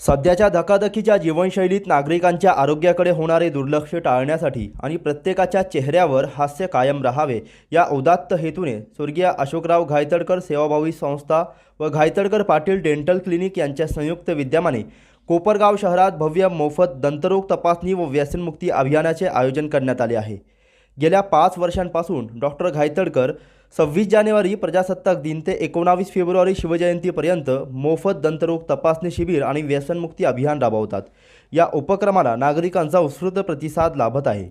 सध्याच्या धकाधकीच्या जीवनशैलीत नागरिकांच्या आरोग्याकडे होणारे दुर्लक्ष टाळण्यासाठी आणि प्रत्येकाच्या चेहऱ्यावर हास्य कायम राहावे या उदात्त हेतूने स्वर्गीय अशोकराव घायतडकर सेवाभावी संस्था व घायतडकर पाटील डेंटल क्लिनिक यांच्या संयुक्त विद्यमाने कोपरगाव शहरात भव्य मोफत दंतरोग तपासणी व व्यसनमुक्ती अभियानाचे आयोजन करण्यात आले आहे. गेल्या पाच वर्षांपासून डॉक्टर घायतडकर सव्वीस जानेवारी प्रजासत्ताक दिन ते एकोणावीस फेब्रुवारी शिवजयंतीपर्यंत मोफत दंतरोग तपासणी शिबिर आणि व्यसनमुक्ती अभियान राबवतात. या उपक्रमाला नागरिकांचा उत्स्फूर्त प्रतिसाद लाभत आहे.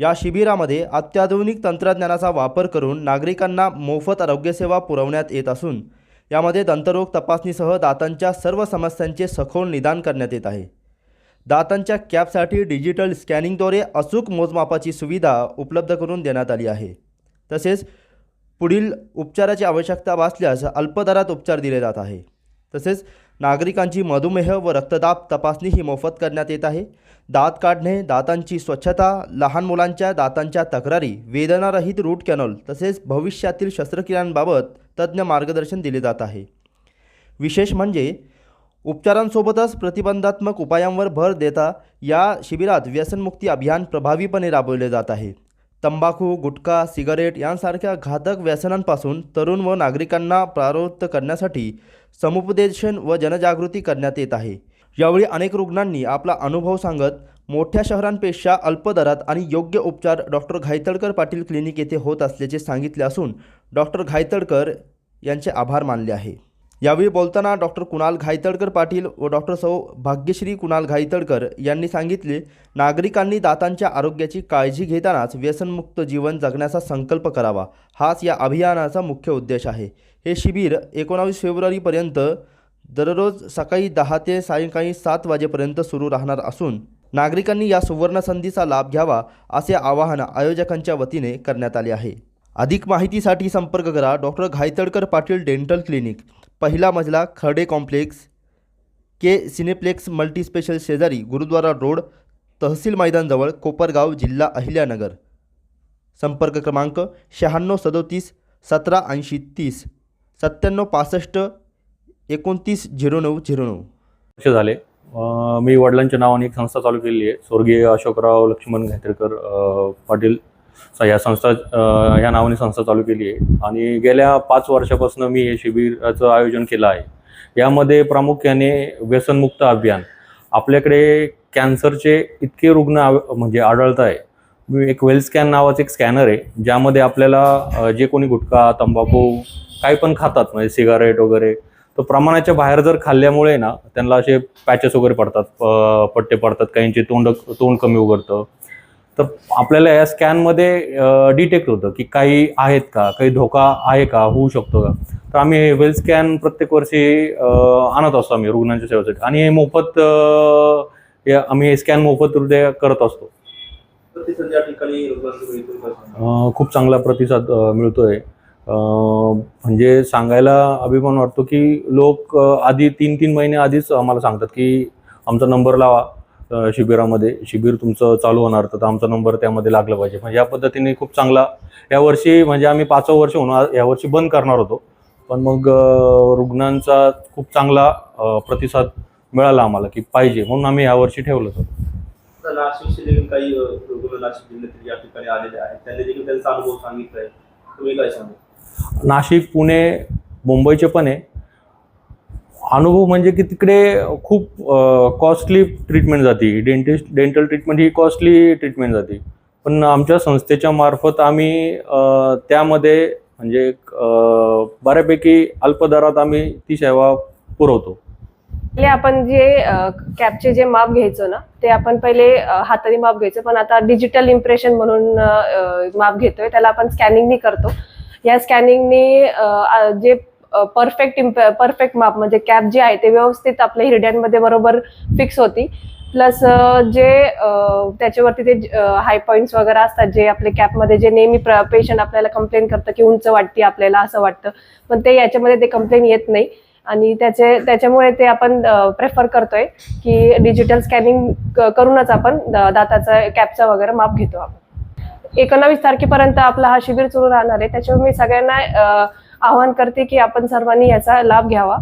या शिबिरामध्ये अत्याधुनिक तंत्रज्ञानाचा वापर करून नागरिकांना मोफत आरोग्यसेवा पुरवण्यात येत असून यामध्ये दंतरोग तपासणीसह दातांच्या सर्व समस्यांचे सखोल निदान करण्यात येत आहे. दातांच्या कॅपसाठी डिजिटल स्कॅनिंगद्वारे अचूक मोजमापाची सुविधा उपलब्ध करून देण्यात आली आहे. तसेच पुढील उपचाराची आवश्यकता भासल्यास अल्पदरात उपचार दिले जात आहे. तसेच नागरिकांची मधुमेह व रक्तदाब तपासणी ही मोफत करण्यात येत आहे. दात काढणे दातांची स्वच्छता लहान मुलांच्या दातांच्या तक्रारी वेदनारहित रूट कॅनॉल तसेच भविष्यातील शस्त्रक्रियांबाबत तज्ज्ञ मार्गदर्शन दिले जात आहे. विशेष म्हणजे उपचारांसोबतच प्रतिबंधात्मक उपायांवर भर देता या शिबिरात व्यसनमुक्ती अभियान प्रभावीपणे राबवले जात आहे. तंबाखू गुटखा सिगारेट यांसारख्या घातक व्यसनांपासून तरुण व नागरिकांना प्रारोत्त करण्यासाठी समुपदेशन व जनजागृती करण्यात येत आहे. यावेळी अनेक रुग्णांनी आपला अनुभव सांगत मोठ्या शहरांपेक्षा अल्प दरात आणि योग्य उपचार डॉक्टर घायतडकर पाटील क्लिनिक येथे होत असल्याचे सांगितले असून डॉक्टर घायतडकर यांचे आभार मानले आहे. यावेळी बोलताना डॉक्टर कुणाल घायतडकर पाटील व डॉक्टर सौ भाग्यश्री कुणाल घायतडकर यांनी सांगितले नागरिकांनी दातांच्या आरोग्याची काळजी घेतानाच व्यसनमुक्त जीवन जगण्याचा संकल्प करावा. हाच या अभियानाचा मुख्य उद्देश आहे. हे शिबिर एकोणावीस फेब्रुवारीपर्यंत दररोज सकाळी दहा ते सायंकाळी सात वाजेपर्यंत सुरू राहणार असून नागरिकांनी या सुवर्णसंधीचा लाभ घ्यावा असे आवाहन आयोजकांच्या वतीने करण्यात आले आहे. अधिक माहितीसाठी संपर्क करा doctor Ghaytadkar Patil dental clinic. पहिला मजला Kharde complex K cineplex multispecial शेजारी गुरुद्वारा रोड तहसील मैदानजवळ कोपरगाव जिल्हा अहिल्यानगर. संपर्क क्रमांक शहाण्णव सदोतीस सतरा ऐंशी तीस सत्त्याण्णव पासष्ट एकोणतीस झिरो नऊ झिरो नऊ. वर्ष झाले. मी वडिलांच्या नावाने एक संस्था चालू केलेली आहे. स्वर्गीय अशोकराव लक्ष्मण घायतरकर पाटील या संस्था या नावाने संस्था चालू केली आहे. आणि गेल्या पाच वर्षापासून मी हे शिबिराचं आयोजन केलं आहे. यामध्ये प्रामुख्याने व्यसनमुक्त अभियान. आपल्याकडे कॅन्सरचे इतके रुग्ण आव- म्हणजे आढळत आहे. मी एक वेल स्कॅन नावाचं एक स्कॅनर आहे ज्यामध्ये आपल्याला जे कोणी गुटखा तंबाखू काही पण खातात म्हणजे सिगारेट वगैरे तर प्रमाणाच्या बाहेर जर खाल्ल्यामुळे ना त्यांना असे पॅचेस वगैरे पडतात पट्टे पडतात काहींचे तोंड तोंड कमी उघडतं. तर आपल्याला या स्कॅनमध्ये डिटेक्ट होतं की काही आहेत का? काही धोका आहे का? होऊ शकतो का? तर आम्ही हे वेल स्कॅन प्रत्येक वर्षी आणत असतो आम्ही रुग्णांच्या सेवेसाठी. आणि हे मोफत आम्ही हे स्कॅन मोफत हृदय करत असतो. खूप चांगला प्रतिसाद मिळतोय. म्हणजे सांगायला अभिमान वाटतो की लोक आधी तीन तीन महिने आधीच आम्हाला सांगतात की आमचा नंबर लावा. शिबिरामध्ये शिबिर तुमचं चालू होणार तर आमचा नंबर त्यामध्ये लागला पाहिजे. म्हणजे या पद्धतीने खूप चांगला यावर्षी म्हणजे आम्ही पाचवं वर्ष होणार यावर्षी बंद करणार होतो. पण मग रुग्णांचा खूप चांगला प्रतिसाद मिळाला आम्हाला की पाहिजे म्हणून आम्ही यावर्षी ठेवलं होतं. आता नाशिकचे देखील काही अ, रुग्ण नाशिक जिल्ह्यातील या ठिकाणी आलेले आहेत त्यांनी देखील त्यांचा अनुभव सांगितलाय. तुम्ही काय सांगा नाशिक पुणे मुंबईचे पण आहे. अनुभव म्हणजे की तिकडे खूप कॉस्टली ट्रीटमेंट जाते. डेंटिस्ट डेंटल ट्रीटमेंट ही कॉस्टली ट्रीटमेंट जाते. पण आमच्या संस्थेच्या मार्फत आम्ही त्यामध्ये म्हणजे बऱ्यापैकी अल्प दरात आम्ही ती सेवा पुरवतो. पहिले आपण जे कॅपचे जे माप घ्यायचो ना ते आपण पहिले हाताने माप घ्यायचो. पण आता डिजिटल इम्प्रेशन म्हणून माप घेतोय. त्याला आपण स्कॅनिंगनी करतो. या स्कॅनिंगनी जे परफेक्ट परफेक्ट माप म्हणजे कॅप जे आहे ते व्यवस्थित आपल्या हिरड्यांमध्ये बरोबर फिक्स होती. प्लस जे त्याच्यावरती ते हाय पॉईंट्स वगैरे असतात जे आपले कॅपमध्ये जे नेहमी पेशंट आपल्याला कंप्लेन करतं की उंच वाटते आपल्याला असं वाटतं. पण ते याच्यामध्ये ते कंप्लेन येत नाही. आणि त्याचे त्याच्यामुळे ते आपण प्रेफर करतोय की डिजिटल स्कॅनिंग करूनच आपण दाताचा कॅपचा वगैरे माप घेतो आपण. एकोणावीस तारखेपर्यंत आपला हा शिबिर सुरू राहणार आहे. त्याच्यामुळे मी सगळ्यांना आवाहन करते की आपण सर्वांनी याचा लाभ घ्यावा.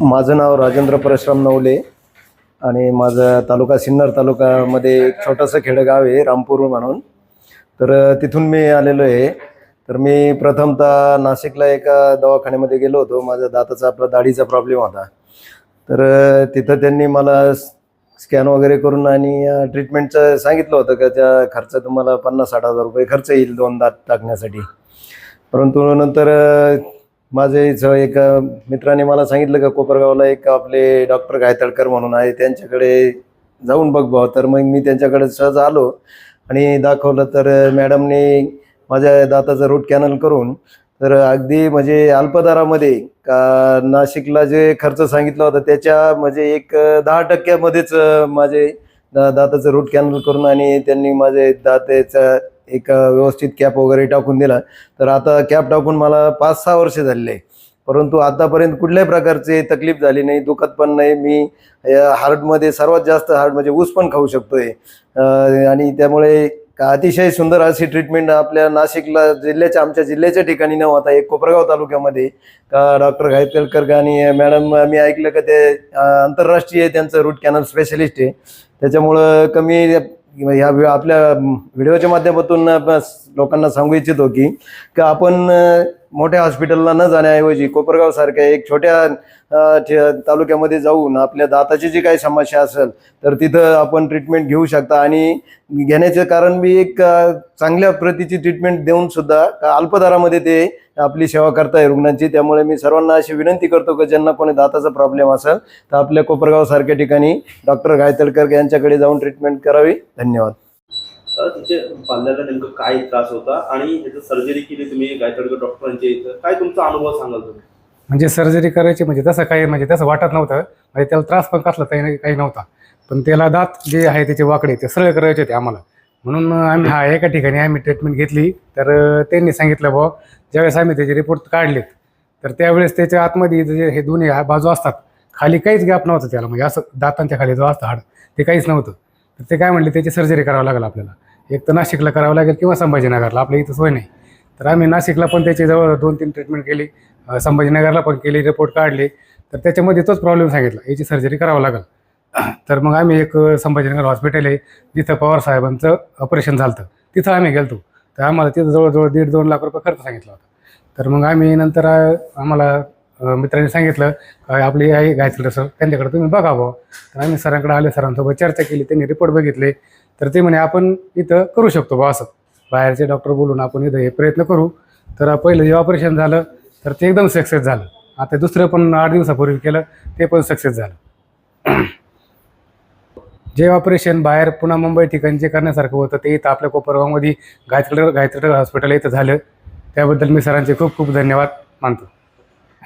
माझं नाव राजेंद्र परशुराम नवले आणि माझा तालुका सिन्नर तालुकामध्ये एक छोटंसं खेडगाव आहे रामपूर म्हणून. तर तिथून मी आलेलो आहे. तर मी प्रथमतः नाशिकला एका दवाखान्यामध्ये गेलो होतो. माझ्या दाताचा आपला दाढीचा प्रॉब्लेम होता. तर तिथं त्यांनी मला स्कॅन वगैरे करून आणि ट्रीटमेंटचं सांगितलं होतं का त्या खर्च तुम्हाला पन्नास साठ हजार रुपये खर्च येईल दोन दात टाकण्यासाठी. परंतु नंतर माझे एक मित्राने मला सांगितलं का कोपरगावला एक आपले डॉक्टर गायतडकर म्हणून आहे त्यांच्याकडे जाऊन बघ भाऊ. तर मग मी त्यांच्याकडे सहज आलो आणि दाखवलं तर मॅडमने माझ्या दाताचं रूट कॅनल करून तर अगदी म्हणजे अल्पदरामध्ये का नाशिकला जे खर्च सांगितला होता त्याच्या म्हणजे एक दहा टक्क्यामध्येच माझे दाताचं रूट कॅनल करून आणि त्यांनी माझे दातेचं एक व्यवस्थित कॅप वगैरे टाकून दिला. तर आता कॅप टाकून मला पाच सहा वर्ष झालेले आहे. परंतु आतापर्यंत कुठल्याही प्रकारचे तकलीफ झाली नाही दुखत पण नाही. मी या हार्टमध्ये सर्वात जास्त हार्ट म्हणजे ऊस पण खाऊ शकतोय. आणि त्यामुळे का अतिशय सुंदर अशी ट्रीटमेंट आपल्या नाशिकला जिल्ह्याच्या आमच्या जिल्ह्याच्या ठिकाणी न होता एक कोपरगाव तालुक्यामध्ये का डॉक्टर गायतलकर आणि मॅडम मी ऐकलं का ते आंतरराष्ट्रीय त्यांचं रूट कॅनल स्पेशलिस्ट आहे. त्याच्यामुळं कमी ह्या व्हि- आपल्या व्हिडिओच्या माध्यमातून लोकांना सांगू इच्छितो की आपण मोठ्या हॉस्पिटलला न जाण्याऐवजी कोपरगाव एक छोट्या तालुक्यामध्ये जाऊन आपल्या दाताची जी काही समस्या असेल तर तिथं आपण ट्रीटमेंट घेऊ शकता. आणि घेण्याचे कारण मी एक चांगल्या प्रतीची ट्रीटमेंट देऊन सुद्धा अल्पदरामध्ये ते आपली सेवा करताय रुग्णांची. त्यामुळे मी सर्वांना अशी विनंती करतो की ज्यांना कोणी दाताचा प्रॉब्लेम असेल तर आपल्या कोपरगाव सारख्या ठिकाणी डॉक्टर गायतडकर यांच्याकडे जाऊन ट्रीटमेंट करावी. धन्यवाद. तिथे पाल्याला नेमकं काय त्रास होता आणि त्याचं सर्जरी केली तुम्ही गायतडकर डॉक्टरांच्या इथं? काय तुमचा अनुभव सांगाल तुम्ही? म्हणजे सर्जरी करायची म्हणजे तसं काही म्हणजे तसं वाटत नव्हतं. म्हणजे त्याला त्रास पण कसला काही काही नव्हता. पण त्याला दात जे आहे त्याचे वाकडे ते सरळ करायचे होते आम्हाला. म्हणून आम्ही हा एका ठिकाणी आम्ही ट्रीटमेंट घेतली. तर त्यांनी सांगितलं बुवा ज्यावेळेस आम्ही त्याचे रिपोर्ट काढलेत तर त्यावेळेस त्याच्या आतमध्ये जे हे दोन्ही बाजू असतात. खाली काहीच गॅप नव्हतं त्याला. म्हणजे असं दातांच्या खाली जो असतं हाड ते काहीच नव्हतं. तर ते काय म्हणले त्याची सर्जरी करावं लागेल आपल्याला. एक तर नाशिकला करावं लागेल किंवा संभाजीनगरला आपल्या इथं सोय नाही. तर आम्ही नाशिकला पण त्याची जवळ दोन तीन ट्रीटमेंट केली संभाजीनगरला पण केली रिपोर्ट काढले. तर त्याच्यामध्ये तोच प्रॉब्लेम सांगितला याची सर्जरी करावं लागेल. तर मग आम्ही एक संभाजीनगर हॉस्पिटल आहे जिथं पवार साहेबांचं ऑपरेशन झालं होतं तिथं आम्ही गेलतो. तर आम्हाला तिथं जवळजवळ दीड दोन लाख रुपये खर्च सांगितला होता. तर मग आम्ही नंतर आम्हाला मित्रांनी सांगितलं का आपली आई गायत्री सर त्यांच्याकडे तुम्ही बघावं तर आम्ही सरांकडे आले सरांसोबत चर्चा केली त्यांनी रिपोर्ट बघितले. तर ते म्हणे आपण इथं करू शकतो बा असं. बाहेरचे डॉक्टर बोलून आपण इथं हे प्रयत्न करू. तर पहिलं जे ऑपरेशन झालं तर ते एकदम सक्सेस झालं. आता दुसरं पण आठ दिवसापूर्वी केलं ते पण सक्सेस झालं. जे ऑपरेशन बाहेर पुन्हा मुंबई ठिकाणी जे करण्यासारखं होतं ते इथं आपल्या कोपरगावमध्ये गायत्र गायत्र हॉस्पिटल इथं झालं. त्याबद्दल मी सरांचे खूप खूप धन्यवाद मानतो.